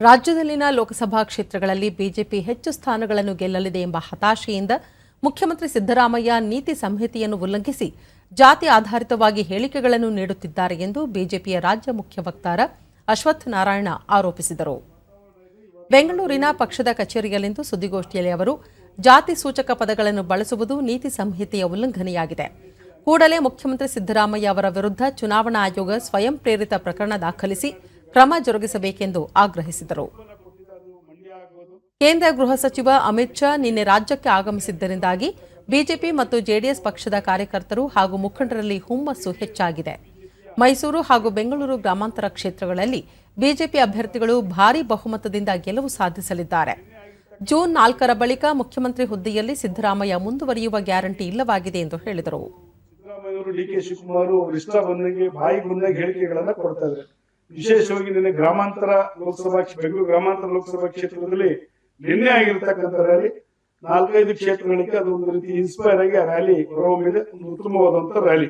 ರಾಜ್ಯದಲ್ಲಿನ ಲೋಕಸಭಾ ಕ್ಷೇತ್ರಗಳಲ್ಲಿ ಬಿಜೆಪಿ ಹೆಚ್ಚು ಸ್ಥಾನಗಳನ್ನು ಗೆಲ್ಲಲಿದೆ ಎಂಬ ಹತಾಶೆಯಿಂದ ಮುಖ್ಯಮಂತ್ರಿ ಸಿದ್ದರಾಮಯ್ಯ ನೀತಿ ಸಂಹಿತೆಯನ್ನು ಉಲ್ಲಂಘಿಸಿ ಜಾತಿ ಆಧಾರಿತವಾಗಿ ಹೇಳಿಕೆಗಳನ್ನು ನೀಡುತ್ತಿದ್ದಾರೆ ಎಂದು ಬಿಜೆಪಿಯ ರಾಜ್ಯ ಮುಖ್ಯ ವಕ್ತಾರ ಅಶ್ವಥ್ ನಾರಾಯಣ ಆರೋಪಿಸಿದರು. ಬೆಂಗಳೂರಿನ ಪಕ್ಷದ ಕಚೇರಿಯಲ್ಲಿಂದು ಸುದ್ದಿಗೋಷ್ಠಿಯಲ್ಲಿ ಅವರು, ಜಾತಿ ಸೂಚಕ ಪದಗಳನ್ನು ಬಳಸುವುದು ನೀತಿ ಸಂಹಿತೆಯ ಉಲ್ಲಂಘನೆಯಾಗಿದೆ. ಕೂಡಲೇ ಮುಖ್ಯಮಂತ್ರಿ ಸಿದ್ದರಾಮಯ್ಯ ಅವರ ವಿರುದ್ಧ ಚುನಾವಣಾ ಆಯೋಗ ಸ್ವಯಂ ಪ್ರೇರಿತ ಪ್ರಕರಣ ದಾಖಲಿಸಿ ಕ್ರಮ ಜರುಗಿಸಬೇಕೆಂದು ಆಗ್ರಹಿಸಿದರು. ಕೇಂದ್ರ ಗೃಹ ಸಚಿವ ಅಮಿತ್ ಶಾ ನಿನ್ನೆ ರಾಜ್ಯಕ್ಕೆ ಆಗಮಿಸಿದ್ದರಿಂದಾಗಿ ಬಿಜೆಪಿ ಮತ್ತು ಜೆಡಿಎಸ್ ಪಕ್ಷದ ಕಾರ್ಯಕರ್ತರು ಹಾಗೂ ಮುಖಂಡರಲ್ಲಿ ಹುಮ್ಮಸ್ಸು ಹೆಚ್ಚಾಗಿದೆ. ಮೈಸೂರು ಹಾಗೂ ಬೆಂಗಳೂರು ಗ್ರಾಮಾಂತರ ಕ್ಷೇತ್ರಗಳಲ್ಲಿ ಬಿಜೆಪಿ ಅಭ್ಯರ್ಥಿಗಳು ಭಾರೀ ಬಹುಮತದಿಂದ ಗೆಲುವು ಸಾಧಿಸಲಿದ್ದಾರೆ. ಜೂನ್ ನಾಲ್ಕರ ಬಳಿಕ ಮುಖ್ಯಮಂತ್ರಿ ಹುದ್ದೆಯಲ್ಲಿ ಸಿದ್ದರಾಮಯ್ಯ ಮುಂದುವರಿಯುವ ಗ್ಯಾರಂಟಿ ಇಲ್ಲವಾಗಿದೆ ಎಂದು ಹೇಳಿದರು. ಡಿ ಕೆ ಶಿವಕುಮಾರ್ ಇಷ್ಟ ಬಂದಂಗೆ ಬಾಯಿ ಬಂದಂಗೆ ಹೇಳಿಕೆಗಳನ್ನ ಕೊಡ್ತಾ ವಿಶೇಷವಾಗಿ ನಿನ್ನೆ ಗ್ರಾಮಾಂತರ ಲೋಕಸಭಾ ಬೆಂಗಳೂರು ಗ್ರಾಮಾಂತರ ಲೋಕಸಭಾ ಕ್ಷೇತ್ರದಲ್ಲಿ ನಿನ್ನೆ ಆಗಿರ್ತಕ್ಕಂಥ ರ್ಯಾಲಿ ನಾಲ್ಕೈದು ಕ್ಷೇತ್ರಗಳಿಗೆ ಅದು ಒಂದು ರೀತಿ ಇನ್ಸ್ಪೈರ್ ಆಗಿ ಆ ರ್ಯಾಲಿ ಹೊರಹೊಮ್ಮಿದೆ. ಒಂದು ಉತ್ತಮವಾದಂತ ರ್ಯಾಲಿ